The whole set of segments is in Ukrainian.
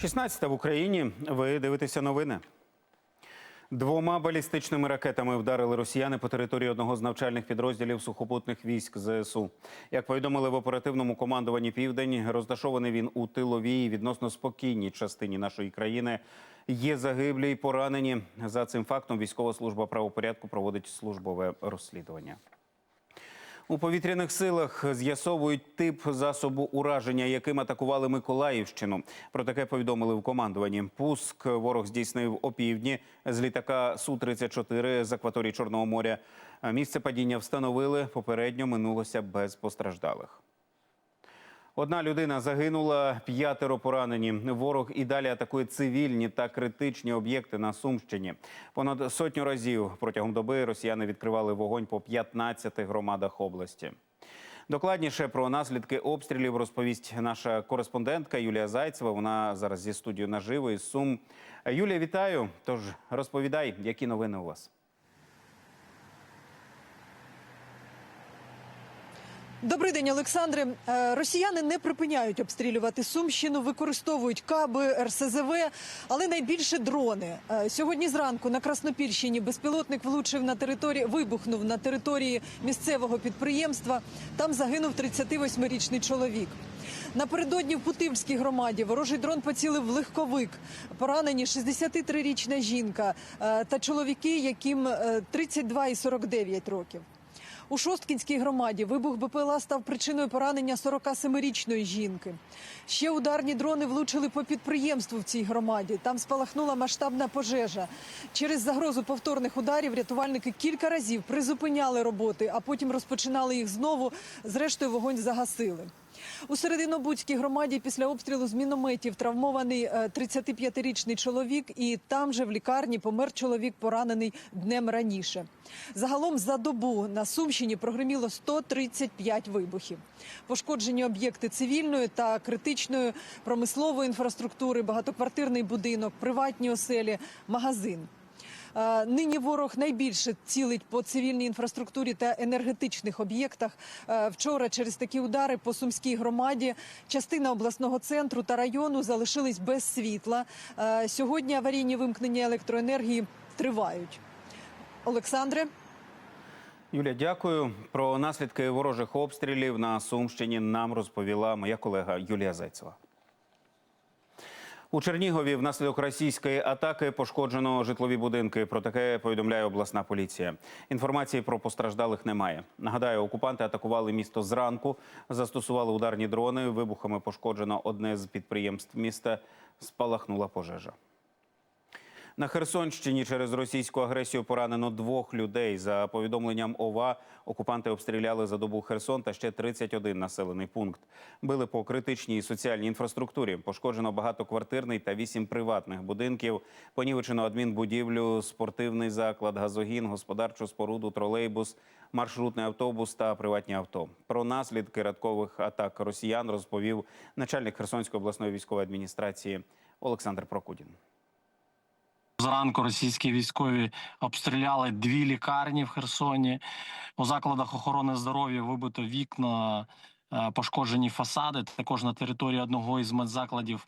16 в Україні. Ви дивитеся новини. Двома балістичними ракетами вдарили росіяни по території одного з навчальних підрозділів сухопутних військ ЗСУ. Як повідомили в оперативному командуванні Південь, розташований він у тиловій відносно спокійній частині нашої країни. Є загиблі й поранені. За цим фактом військова служба правопорядку проводить службове розслідування. У повітряних силах з'ясовують тип засобу ураження, яким атакували Миколаївщину. Про таке повідомили в командуванні. Пуск ворог здійснив опівдні з літака су 34 з акваторії Чорного моря. Місце падіння встановили. Попередньо минулося без постраждалих. Одна людина загинула, п'ятеро поранені. Ворог і далі атакує цивільні та критичні об'єкти на Сумщині. Понад сотню разів протягом доби росіяни відкривали вогонь по 15 громадах області. Докладніше про наслідки обстрілів розповість наша кореспондентка Юлія Зайцева. Вона зараз зі студією наживо із Сум. Юлія, вітаю. Тож розповідай, які новини у вас. Добрий день, Олександре. Е, Росіяни не припиняють обстрілювати Сумщину, використовують каби, РСЗВ, але найбільше дрони. Е, Сьогодні зранку на Краснопільщині безпілотник влучив на території, вибухнув на території місцевого підприємства. Там загинув 38-річний чоловік. Напередодні в Путивльській громаді ворожий дрон поцілив в легковик. Поранені 63-річна жінка е, та чоловіки, яким е, 32 і 49 років. У Шосткінській громаді вибух БПЛА став причиною поранення 47-річної жінки. Ще ударні дрони влучили по підприємству в цій громаді. Там спалахнула масштабна пожежа. Через загрозу повторних ударів рятувальники кілька разів призупиняли роботи, а потім розпочинали їх знову. Зрештою, вогонь загасили. У Серединобудській громаді після обстрілу з мінометів травмований е, 35-річний чоловік, і там же в лікарні помер чоловік, поранений днем раніше. Загалом за добу на Сумщині прогреміло 135 вибухів. Пошкоджені об'єкти цивільної та критичної промислової інфраструктури, багатоквартирний будинок, приватні оселі, магазин. Е, Нині ворог найбільше цілить по цивільній інфраструктурі та енергетичних об'єктах. Е, Вчора через такі удари по сумській громаді частина обласного центру та району залишились без світла. Е, Сьогодні аварійні вимкнення електроенергії тривають. Олександре. Юля, дякую. Про наслідки ворожих обстрілів на Сумщині нам розповіла моя колега Юлія Зайцева. У Чернігові внаслідок російської атаки пошкоджено житлові будинки. Про таке повідомляє обласна поліція. Інформації про постраждалих немає. Нагадаю, окупанти атакували місто зранку, застосували ударні дрони. Вибухами пошкоджено одне з підприємств міста. Спалахнула пожежа. На Херсонщині через російську агресію поранено двох людей. За повідомленням ОВА, окупанти обстріляли за добу Херсон та ще 31 населений пункт. Били по критичній соціальній інфраструктурі. Пошкоджено багатоквартирний та вісім приватних будинків. Понівечено адмінбудівлю, спортивний заклад, газогін, господарчу споруду, тролейбус, маршрутний автобус та приватні авто. Про наслідки радкових атак росіян розповів начальник Херсонської обласної військової адміністрації Олександр Прокудін. Зранку російські військові обстріляли дві лікарні в Херсоні. У закладах охорони здоров'я вибито вікна, е, пошкоджені фасади. Також на території одного із медзакладів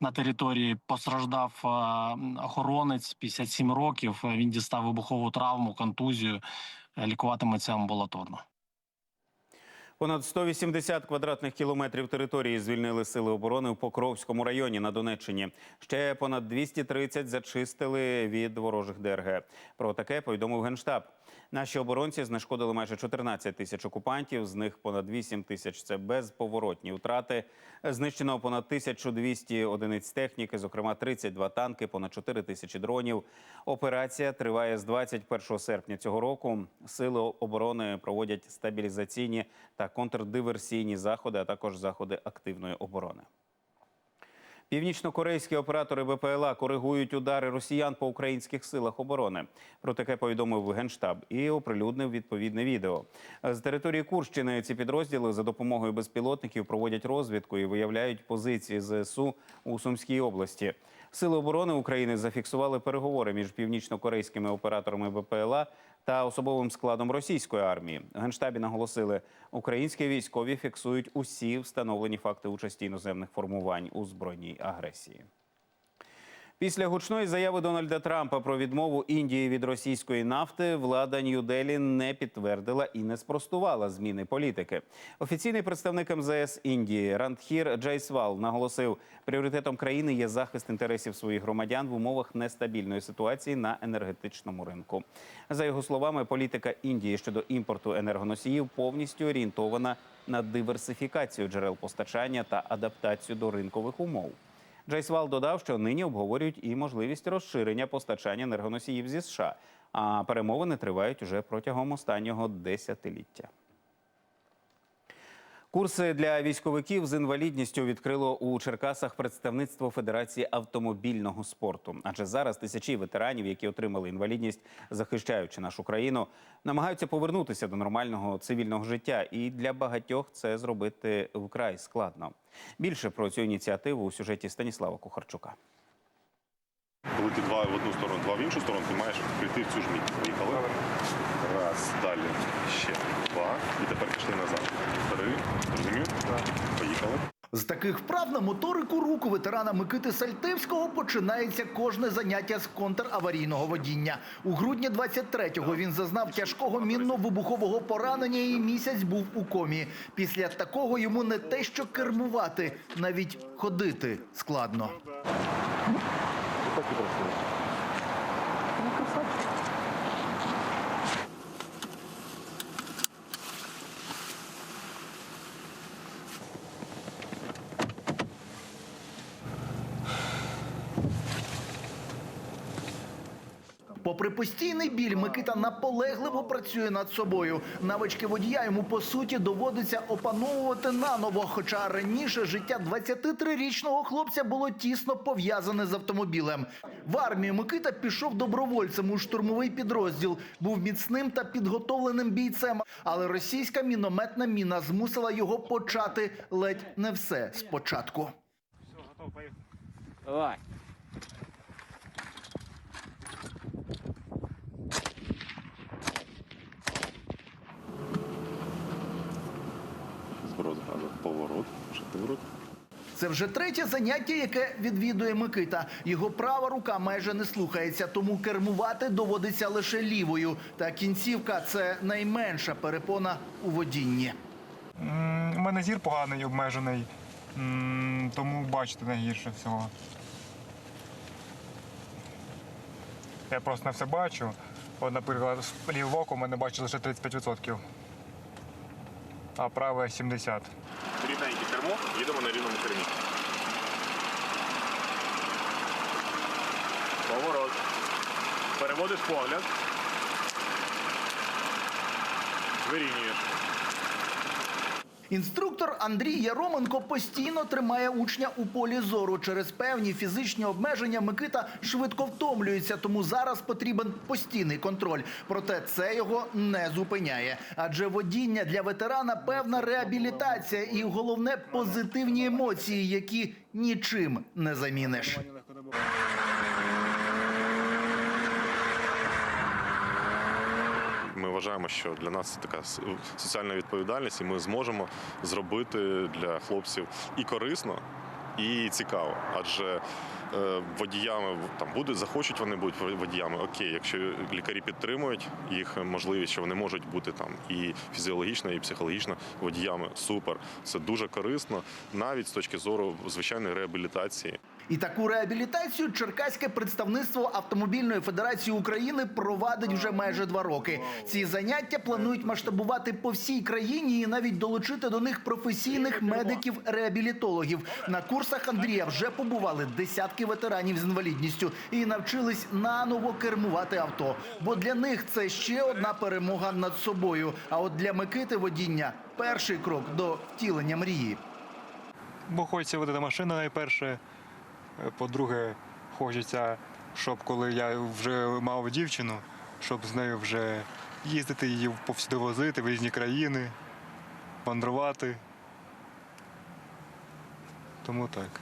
на території постраждав е, охоронець 57 років. Він дістав вибухову травму, контузію. Лікуватиметься амбулаторно. Понад 180 квадратних кілометрів території звільнили сили оборони в Покровському районі на Донеччині. Ще понад 230 зачистили від ворожих ДРГ. Про таке повідомив генштаб. Наші оборонці знешкодили майже 14 тисяч окупантів. З них понад 8 тисяч це безповоротні втрати. Знищено понад 1200 одиниць техніки, зокрема 32 танки, понад 4 тисячі дронів. Операція триває з 21 серпня цього року. Сили оборони проводять стабілізаційні та контрдиверсійні заходи, а також заходи активної оборони. Північно-корейські оператори БПЛА коригують удари росіян по українських силах оборони. Про таке повідомив генштаб і оприлюднив відповідне відео. З території Курщини ці підрозділи за допомогою безпілотників проводять розвідку і виявляють позиції ЗСУ у Сумській області. Сили оборони України зафіксували переговори між північно-корейськими операторами БПЛА та особовим складом російської армії. В генштабі наголосили, українські військові фіксують усі встановлені факти участі іноземних формувань у збройній агресії. Після гучної заяви Дональда Трампа про відмову Індії від російської нафти влада Нью-Делі не підтвердила і не спростувала зміни політики. Офіційний представник МЗС Індії Рандхір Джайсвал наголосив, пріоритетом країни є захист інтересів своїх громадян в умовах нестабільної ситуації на енергетичному ринку. За його словами, політика Індії щодо імпорту енергоносіїв повністю орієнтована на диверсифікацію джерел постачання та адаптацію до ринкових умов. Джайсвал додав, що нині обговорюють і можливість розширення постачання енергоносіїв зі США. А перемовини тривають уже протягом останнього десятиліття. Курси для військовиків з інвалідністю відкрило у Черкасах представництво Федерації автомобільного спорту. Адже зараз тисячі ветеранів, які отримали інвалідність, захищаючи нашу країну, намагаються повернутися до нормального цивільного життя. І для багатьох це зробити вкрай складно. Більше про цю ініціативу у сюжеті Станіслава Кухарчука. Коли ти два в одну сторону, два в іншу сторону, ти маєш прийти в цю ж мить. Поїхали. Раз, далі, ще два. І тепер пішли назад. Три. З таких вправ на моторику руку ветерана Микити Сальтивського починається кожне заняття з контраварійного водіння. У грудні 23-го він зазнав тяжкого мінно-вибухового поранення і місяць був у комі. Після такого йому не те, що кермувати, навіть ходити складно. Попри постійний біль, Микита наполегливо працює над собою. Навички водія йому по суті доводиться опановувати наново. Хоча раніше життя 23-річного хлопця було тісно пов'язане з автомобілем. В армію Микита пішов добровольцем у штурмовий підрозділ. Був міцним та підготовленим бійцем. Але російська мінометна міна змусила його почати ледь не все спочатку. Давай. Поворот. Це вже третє заняття, яке відвідує Микита. Його права рука майже не слухається, тому кермувати доводиться лише лівою. Та кінцівка це найменша перепона у водінні. У мене зір поганий, обмежений, тому бачити найгірше всього. Я просто не все бачу. От, наприклад, з лівого ока мене бачить лише 35%, а праве 70%. Рівненьке кермо, їдемо на рівному кермі. Поворот. Переводиш погляд. Вирівнюєш. Інструктор Андрій Яроменко постійно тримає учня у полі зору. Через певні фізичні обмеження Микита швидко втомлюється, тому зараз потрібен постійний контроль. Проте це його не зупиняє. Адже водіння для ветерана певна реабілітація і головне позитивні емоції, які нічим не заміниш. Ми вважаємо, що для нас це така соціальна відповідальність, і ми зможемо зробити для хлопців і корисно, і цікаво. Адже е, водіями там будуть, захочуть вони будуть водіями. Окей, якщо лікарі підтримують їх можливість, що вони можуть бути там і фізіологічно, і психологічно водіями. Супер, це дуже корисно, навіть з точки зору звичайної реабілітації. І таку реабілітацію Черкаське представництво Автомобільної федерації України провадить вже майже два роки. Ці заняття планують масштабувати по всій країні і навіть долучити до них професійних медиків-реабілітологів. На курсах Андрія вже побували десятки ветеранів з інвалідністю і навчились наново кермувати авто. Бо для них це ще одна перемога над собою. А от для Микити водіння перший крок до втілення мрії. Бо хочеться водити машину найперше. Е, По-друге, хочеться, щоб коли я вже мав дівчину, щоб з нею вже їздити її повсюди возити в різні країни, мандрувати. Тому так.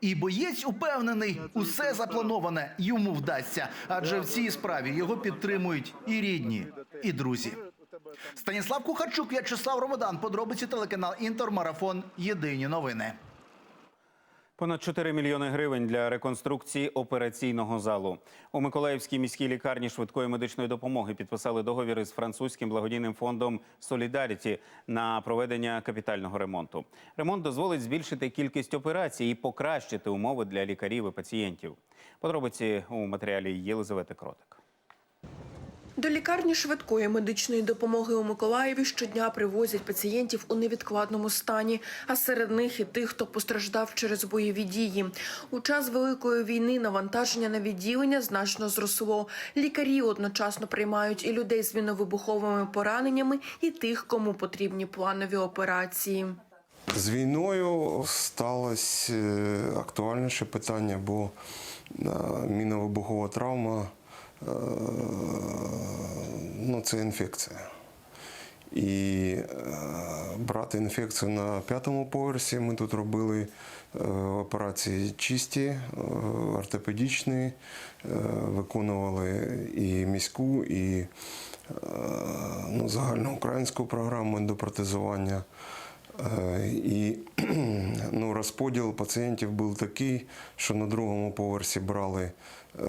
І боєць упевнений, усе заплановане йому вдасться, адже в цій справі його підтримують і рідні, і друзі. Станіслав Кухарчук, В'ячеслав Ромодан. Подробиці телеканал Інтер. Марафон. Єдині новини. Понад 4 мільйони гривень для реконструкції операційного залу. У Миколаївській міській лікарні швидкої медичної допомоги підписали договір із французьким благодійним фондом Солідаріті на проведення капітального ремонту. Ремонт дозволить збільшити кількість операцій і покращити умови для лікарів і пацієнтів. Подробиці у матеріалі Єлизавети Кротик. До лікарні швидкої медичної допомоги у Миколаєві щодня привозять пацієнтів у невідкладному стані, а серед них і тих, хто постраждав через бойові дії. У час великої війни навантаження на відділення значно зросло. Лікарі одночасно приймають і людей з міновибуховими пораненнями, і тих, кому потрібні планові операції. З війною сталося е, актуальніше питання, бо е, міновибухова травма ну, це інфекція. І е, брати інфекцію на п'ятому поверсі ми тут робили е, операції чисті, е, ортопедичні, е, виконували і міську, і е, ну, загальноукраїнську програму ендопротезування. Е, І ну, розподіл пацієнтів був такий, що на другому поверсі брали е,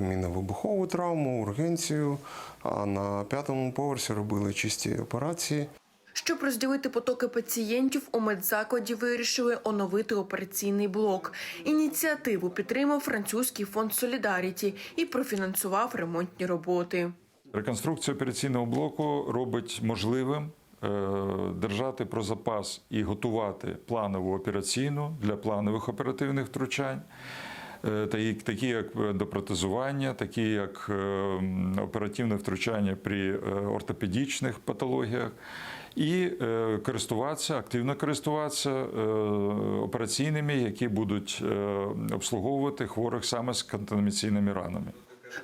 міновибухову травму, ургенцію, а на п'ятому поверсі робили чисті операції. Щоб розділити потоки пацієнтів, у медзакладі вирішили оновити операційний блок. Ініціативу підтримав французький фонд Солідаріті і профінансував ремонтні роботи. Реконструкція операційного блоку робить можливим е, держати про запас і готувати планову операційну для планових оперативних втручань. е, такі- як допротезування, такі як е, оперативне втручання при е, ортопедичних патологіях, і е, користуватися, активно користуватися е, операційними, які будуть е, обслуговувати хворих саме з контамінаційними ранами.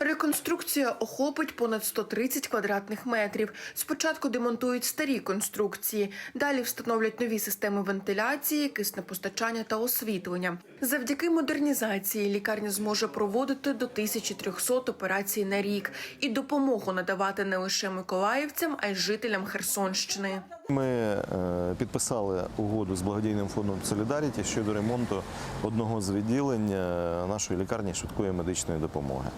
Реконструкція охопить понад 130 квадратних метрів. Спочатку демонтують старі конструкції, далі встановлять нові системи вентиляції, киснепостачання та освітлення. Завдяки модернізації лікарня зможе проводити до 1300 операцій на рік і допомогу надавати не лише миколаївцям, а й жителям Херсонщини. Ми е, підписали угоду з благодійним фондом Солідаріті щодо ремонту одного з відділень е, нашої лікарні швидкої медичної допомоги.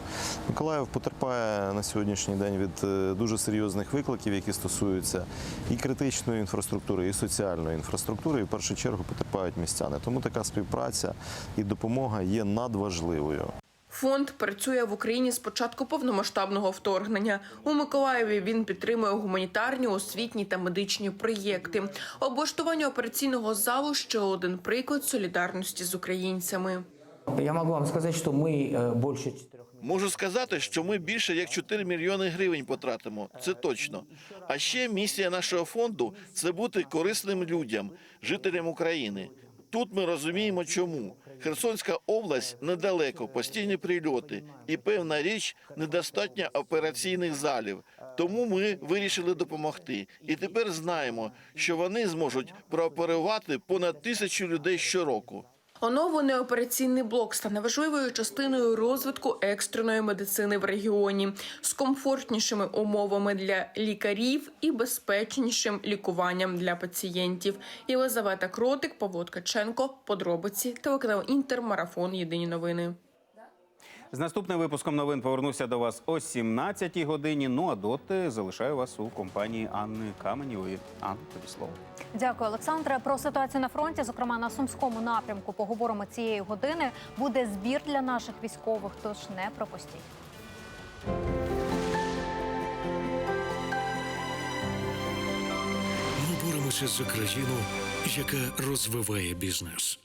Миколаїв потерпає на сьогоднішній день від е, дуже серйозних викликів, які стосуються і критичної інфраструктури, і соціальної інфраструктури. І в першу чергу потерпають містяни. Тому така співпраця і допомога є надважливою. Фонд працює в Україні з початку повномасштабного вторгнення. У Миколаєві він підтримує гуманітарні, освітні та медичні проєкти. Облаштування операційного залу ще один приклад солідарності з українцями. Я могу вам сказать, что мы э, больше 4 Можу сказати, що ми більше як 4 мільйони гривень потратимо. Це точно. А ще місія нашого фонду це бути корисним людям, жителям України. Тут ми розуміємо, чому Херсонська область недалеко, постійні прильоти, і певна річ недостатньо операційних залів. Тому ми вирішили допомогти. І тепер знаємо, що вони зможуть прооперувати понад тисячу людей щороку. Оновлений операційний блок стане важливою частиною розвитку екстреної медицини в регіоні з комфортнішими умовами для лікарів і безпечнішим лікуванням для пацієнтів. Єлизавета Кротик, Павло Ткаченко. Подробиці телеканал Інтермарафон. Єдині новини. З наступним випуском новин повернуся до вас о 17-й годині. Ну а доти залишаю вас у компанії Анни Каменєвої. Анна, тобі слово. Дякую, Олександре. Про ситуацію на фронті, зокрема на сумському напрямку, поговоримо цієї години. Буде збір для наших військових, тож не пропустіть. Ми боремося за країну, яка розвиває бізнес.